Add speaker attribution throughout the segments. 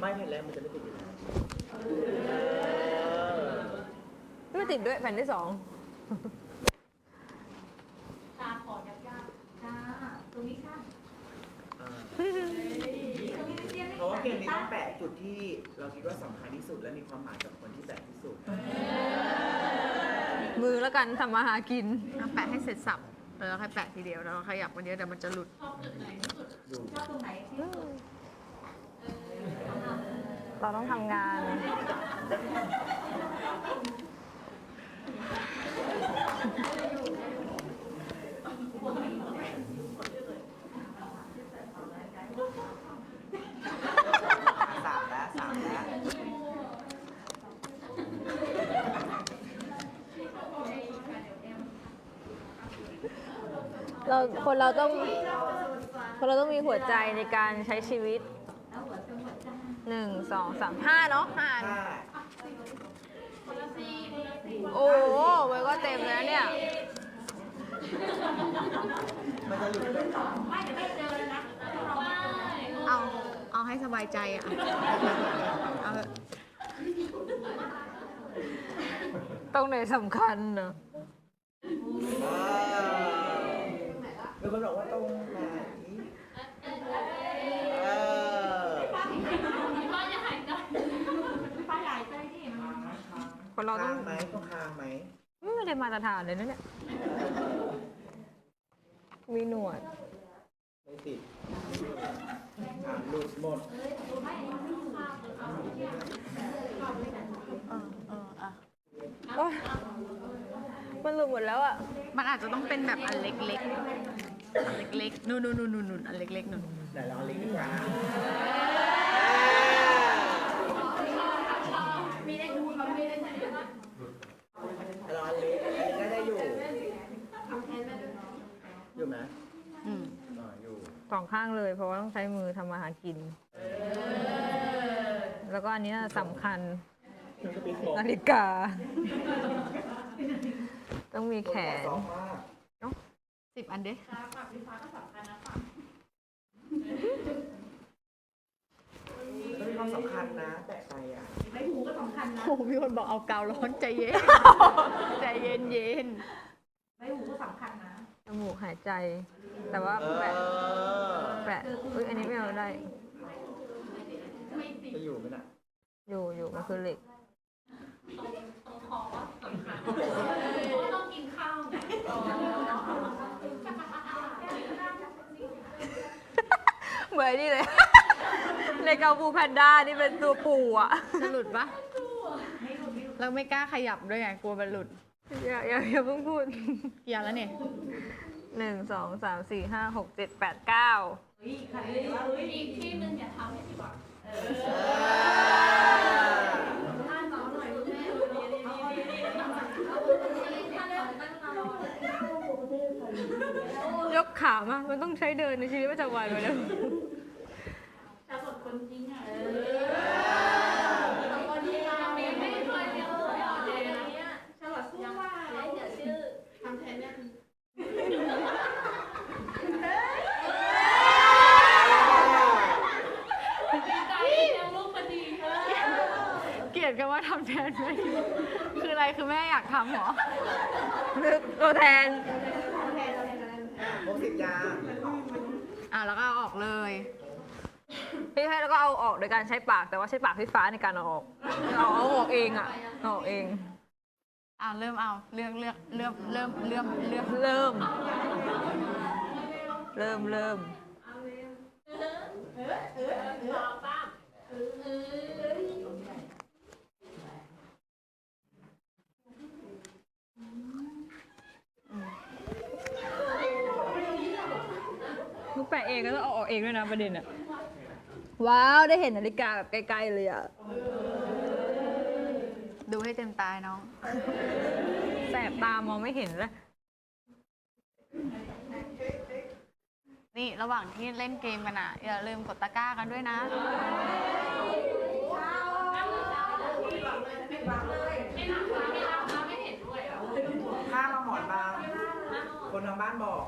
Speaker 1: ไม่แผ่นแรกมันจะไม่ติดอยู่แล้วเออ
Speaker 2: ไม่ติดด้วยแผ่นที่สอง
Speaker 3: ตาขอยากๆจ้าตรงนี้ค่ะ
Speaker 1: อ่า
Speaker 3: ตรงนี้เตี้ยไม่
Speaker 1: เพราะว่าเกมนี้
Speaker 3: ตา
Speaker 1: ต้องแปะจุดที่เราคิดว่าสำคัญที่สุดและมีความหมายกับคนที่แปะที่สุด
Speaker 2: มือแล้วกันทำมาหากิน
Speaker 4: เอาแปะให้เสร็จสับแล้วเราค่อยแปะทีเดียวแล้วเราขยับมันเยอะเดี๋ยวมันจะหลุด
Speaker 3: ชอบจุดไหนที่สุด
Speaker 1: ดู
Speaker 3: ชอบตรงไหนที่สุด
Speaker 2: เราต้องทำงาน
Speaker 1: สามแล้วสามแล้ว
Speaker 2: เราคนเราต้องคนเราต้องมีหัวใจในการใช้ชีวิต
Speaker 3: หัวใจ
Speaker 2: หนึ่งสองสามห้าเนาะห้าอัน
Speaker 1: ห้า
Speaker 3: คนละสี่คนละสี่
Speaker 2: โอ้โหมันก็เต็มแล้วเนี่ย
Speaker 1: มันจะหลุดไปต่อ
Speaker 3: ไม่เดี๋ยวไม่เจอแล้วนะเราไม่
Speaker 4: เอา เอาให้สบายใจอะ เอาเถอะ
Speaker 2: ตรงไหนสำคัญเนอะ
Speaker 1: ว้าวมีคนบอกว่าตรงไหนเออ
Speaker 3: ป้าอย่าหายใจป้าหายใจดิมัน
Speaker 2: คนเราต้
Speaker 1: คา
Speaker 2: อง
Speaker 1: งไหมต้องคางไหม
Speaker 2: ไม่ได้มาตรฐานเลยนะเนี่ยมีหนวด
Speaker 1: ไม่ติดอ่าหลุดหมด
Speaker 4: เออเอออะ
Speaker 2: โอ๊ยมันหลุดหมดแล้วอะ
Speaker 4: มันอาจจะต้องเป็นแบบอันเล็กๆอันเล็กๆนู่นนู่นนู่นนู่นอันเล็กๆนู่น
Speaker 1: ไหนลองเล็กดีกว่า
Speaker 3: มีได้ดูเขาไม่ได้ไหน
Speaker 1: ลองเล็กอันนี้ก็ได้อยู่ อยู่ไหม
Speaker 4: อืม
Speaker 1: อ่าอยู่
Speaker 2: สองข้างเลย เพราะว่าต้องใช้มือทำมาหากิน แล้วก็อันนี้น่าจะสำคัญ
Speaker 1: มันก็ปีโฟ
Speaker 2: นาฬิกา ต้องมีแขน
Speaker 1: สองมาก
Speaker 4: สิบอันเด้
Speaker 1: มันมีความสำคัญนะแปะไปอะ
Speaker 3: ใบหูก็สำคัญนะ
Speaker 4: โอ้โหมีคนบอกเอากาวร้อนใจเย็น ใจเย็นเย็น
Speaker 3: ใบหูก็สำคัญนะ
Speaker 2: จมูกหายใจ แต่ว่า
Speaker 1: เอ
Speaker 2: แปะ
Speaker 1: อ
Speaker 2: แปะอุ้ยอันนี้ไม่เอาได้
Speaker 1: จะอยู่ไหมน่ะ
Speaker 2: อยู่อยู่มันคือเหล็ก
Speaker 3: ตรงคอสำคัญต้องกินข้าวไง
Speaker 2: เหมือนนี่เลย ในเกาปูแพนด้านี่เป็นตัวปู่อะ
Speaker 4: จะหลุดปะเราไม่กล้าขยับด้วยไงกลัวมันหลุด
Speaker 2: อย่าอย่าอย่าเพิ่งพูด
Speaker 4: กี่อันแล้วเนี่ย
Speaker 2: หนึ่งสองสามสี่ห้าหกเจ็ดแปดเก้า
Speaker 3: อีกที่หนึ่งอย่าทำให้ผิดหวังท่านน้องหน่อยแม่ท่านเล่นตั้งนาน
Speaker 2: ยกขามามันต้องใช้เดินในชีวิตประจำวันไปแล้ว
Speaker 3: แต่สดคนจริงอะคนจริงอะไม่ไม่เคยเรียนเลยอะเนี่ยฉลาดสู้ว่าเดี๋ยวชื่อทำแทนเนี่ยใจยังลูกพอดี
Speaker 4: เกลียดกันว่าทำแทนไหมคืออะไร คือแม่อยากทำเหรอ
Speaker 2: นึกตัวแทน
Speaker 1: พกสิบยา
Speaker 4: อะแล้วก็เอาออกเลย
Speaker 2: พี่ให้แล้วก็เอาออกโดยการใช้ปากแต่ว่าใช้ปากพี่ฟ้าในการเอาออกเอาเอาออกเองอะเอาออกเอง
Speaker 4: อะเริ่มเอาเลือกเลือกเริ่มเริ่ม เริ่มเริ่ม
Speaker 2: เริ่มเริ่มเริ่มลูกแปะเอ งก็ต้องเอาออกเองด้วยนะประเด็นอะว้าวได้เห็นนาฬิกาแบบใกล้ๆเลยอะ
Speaker 4: ดูให้เต็มตายน้อง
Speaker 2: แสบตามองไม่เห็นเลย
Speaker 4: นี่ระหว่างที่เล่นเกมกันอะ อย่าลืมกดตะกร้ากันด้วยนะ
Speaker 1: ข้ามมาหมอนบางคนทางบ้านบอก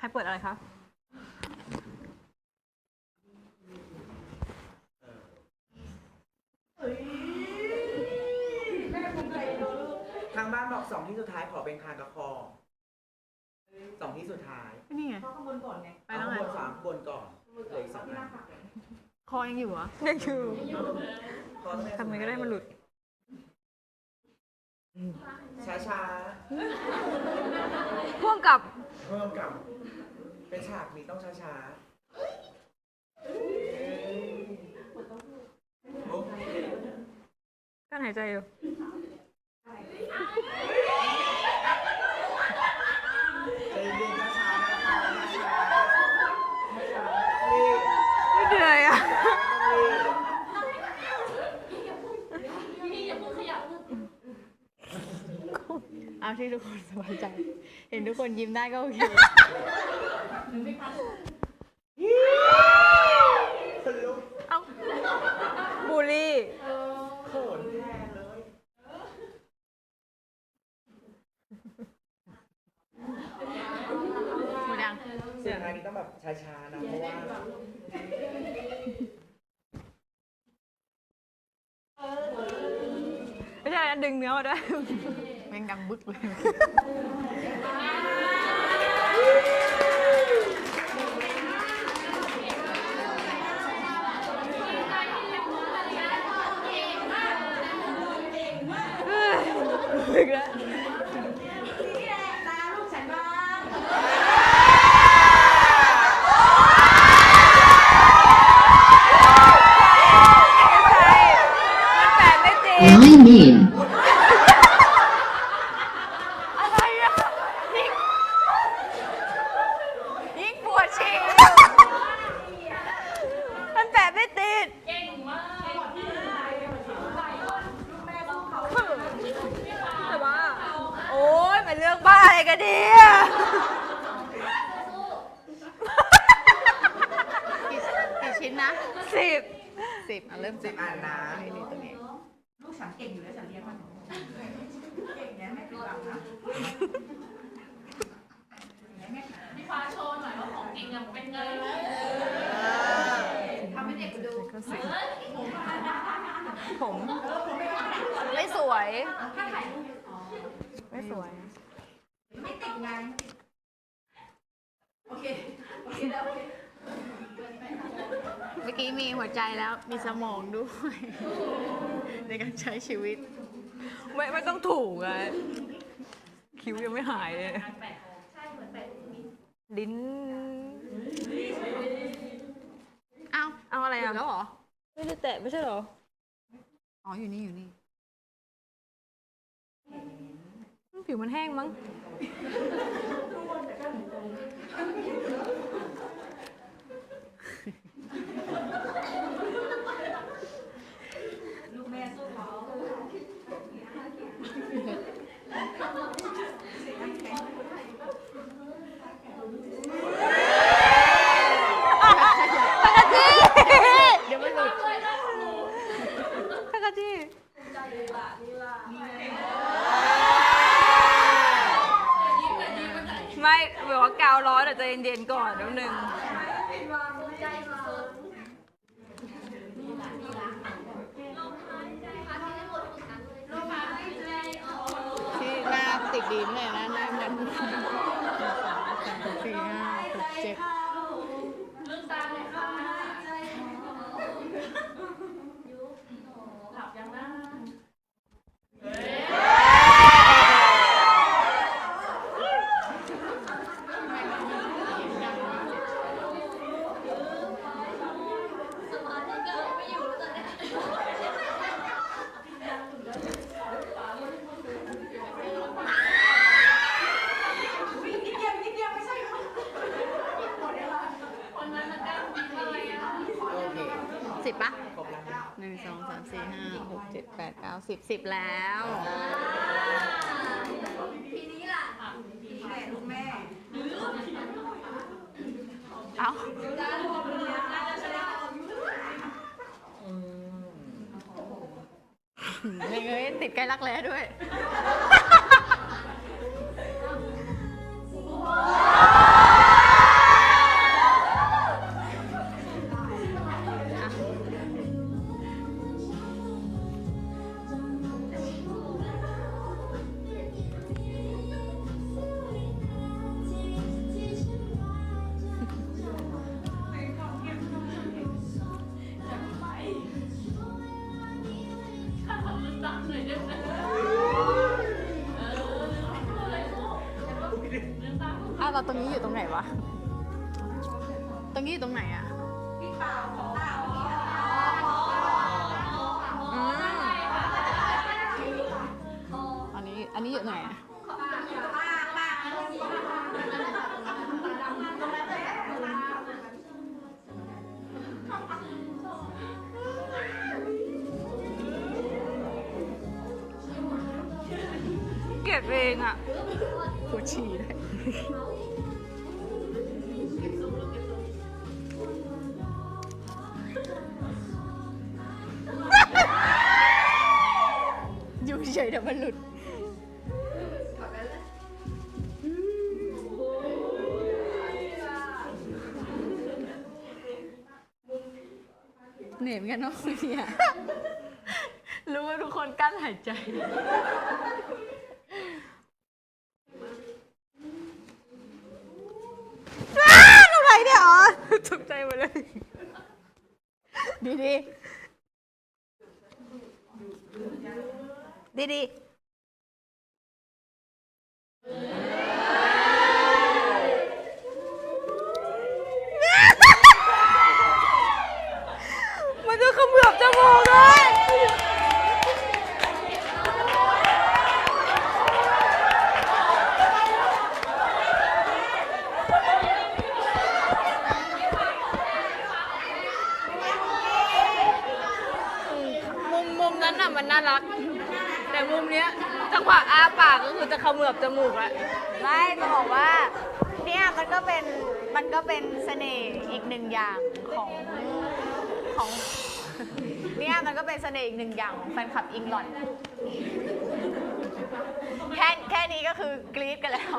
Speaker 2: ใครเปิดอะไรคะทางบ้านบ
Speaker 1: อกสองที่สุดท้ายขอเป็นคางกระคองสองที่สุดท้าย
Speaker 4: นี่ไง
Speaker 1: เข้างบนก่อน
Speaker 4: ไง
Speaker 1: ไป
Speaker 4: แล้ว
Speaker 1: ง
Speaker 4: อา
Speaker 1: บนสามบนก่อนเหลยสองอัน
Speaker 4: คอยังอยู่เหรอ
Speaker 2: ยังอ
Speaker 1: ยู่ขอแง
Speaker 2: ทำไงก็ได้มันหลุด
Speaker 1: ช้าช้า
Speaker 2: พ่วงกับ
Speaker 1: เพิ่มกับ เป็นฉากนี้ต้องช้าช้าๆโอ้
Speaker 2: กั้นหายใจอยู่
Speaker 1: ใจเย็นๆช้าๆนะคะช้าๆช้าๆนี่
Speaker 2: ไม่เหนื่อยอะ
Speaker 3: พี่อย่าเพิ่งขยับ
Speaker 4: เอาที่ทุกคนสบายใจ เห็นทุกคนยิ้มได้ก็โอเค
Speaker 1: สรุป
Speaker 2: เอ้าบูลลี่
Speaker 1: เขินแทนเลย
Speaker 4: หมดยัง
Speaker 1: เสียงอันนี้ต้องแบบช้าๆนะเพราะว่า
Speaker 2: ไม่ใช่นะดึงเนื้อมาด้วย
Speaker 4: แม่งดังบึกเลย
Speaker 2: ดึงแล้วมันแปลไม่จริง
Speaker 5: I mean.
Speaker 2: อะไรอะยิ่งยิ่งปวดฉี่มันแปะไม่ติด
Speaker 3: เก่งมาก
Speaker 2: แต่ว่า โอ้ยมันเรื่องบ้าอะไร กันเนี่ย
Speaker 4: กี่กี่ชิ้นนะ
Speaker 2: สิบ
Speaker 4: สิบอะเริ่ม
Speaker 1: สิบอันนะ
Speaker 4: นี่นี่ตรงนี้
Speaker 6: ลูกฉันเก่งอยู่แล้วฉันเรียนมันเก่งเนี้ยไม่ผิดหวังนะ
Speaker 3: พี่ฟ้าโชว์หน่อยว่าของจริงอะเป็นไง
Speaker 6: ทำให้เด็กดู
Speaker 2: ก็สิบผม ไม่สวย
Speaker 6: ถ้าถ่ายรูป
Speaker 2: ไม่สวย
Speaker 6: ไม่ติดไงโอเค โอเคแล้วโอเค
Speaker 4: เมื่อกี้มีหัวใจแล้วมีสมองด้วย ในการใช้ชีวิต
Speaker 2: ไม่ไม่ต้องถูกอะคิ้วยังไม่หายเลยลิ้น
Speaker 4: เอ้า
Speaker 2: เอาอะไร
Speaker 4: หยุ
Speaker 2: อะ
Speaker 4: ดแล้วเหรอ
Speaker 2: ไม่ได้แตะไม่ใช่เหรอ
Speaker 4: อ๋ออยู่นี่อยู่นี่
Speaker 2: ผิวมันแห้งมั้ง
Speaker 6: ลูกแม่สู้เขา
Speaker 4: เดี๋ยวมันหลุด
Speaker 2: ทักกะจี้ไม่แบบว่ากาวร้อนแต่ใจเย็นๆก่อนนิดนึง
Speaker 3: ใจสุด
Speaker 4: ที่หน้าติดดินเลยนะหน้ามันสามสี่ห้าหกเจ็ด
Speaker 3: ลืมตาเลยค่ะหลับยังนะ สมาธิก็ไม่อยู่แล้วตอนนี้
Speaker 6: นิดเดียวนิดเดียวไม่ใช่เหรอ
Speaker 3: คนนั้นมันกล้าบินอะไรอะ
Speaker 1: โอเค
Speaker 4: สิบปะ
Speaker 1: ครบแล้วนะ
Speaker 4: หนึ่งสองสามสี่ห้าหกเจ็ดแปดเก้าสิบสิบแล้ว
Speaker 3: ทีนี้ล่ะ
Speaker 6: นี่แหละลูกแม่
Speaker 4: เอ้า
Speaker 1: อืม
Speaker 4: ไม่เอ้ยติดใกล้รักแร้ด้วย
Speaker 6: รงนี้อยู่ตรงไหนวะ ตรงนี้อยู่ตรงไหนอะ
Speaker 2: อืม
Speaker 6: อันนี้ อันนี้อยู่ตรงไหนอะ
Speaker 2: เก็บเองอะ
Speaker 6: ปวดฉี่เล ดี๋ยวมันหลุดเหนื่อยเหมือนกันเนาะคุณเนี่ย
Speaker 2: รู้ว่าทุกคนกั้นหายใจ
Speaker 6: ทำไรเนี่ยอ๋อ
Speaker 2: ตกใจหมดเลย
Speaker 6: ดีดี
Speaker 2: ดีดีมันจะเขมือบจมูกเลย มุมมุมนั้นน่ะมันน่ารัก แต่มุมเนี้ยจังหวะอ้าปากก็คือจะเขมือบจมูกอะ
Speaker 4: ไม่จะบอกว่าเนี่ย มันก็เป็นมันก็เป็นเสน่ห์อีกหนึ่งอย่างของของ เนี่ยมันก็เป็นเสน่ห์อีกหนึ่งอย่างของแฟนคลับอิงลอดแค่แค่นี้ก็คือกรี๊ดกันแล้ว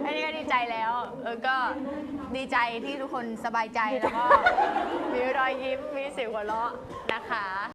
Speaker 4: แค่นี้ก็ดีใจแล้วเออก็ดีใจที่ทุกคนสบายใจแล้วก็มีรอยยิ้มมีเสียงหัวเราะนะคะ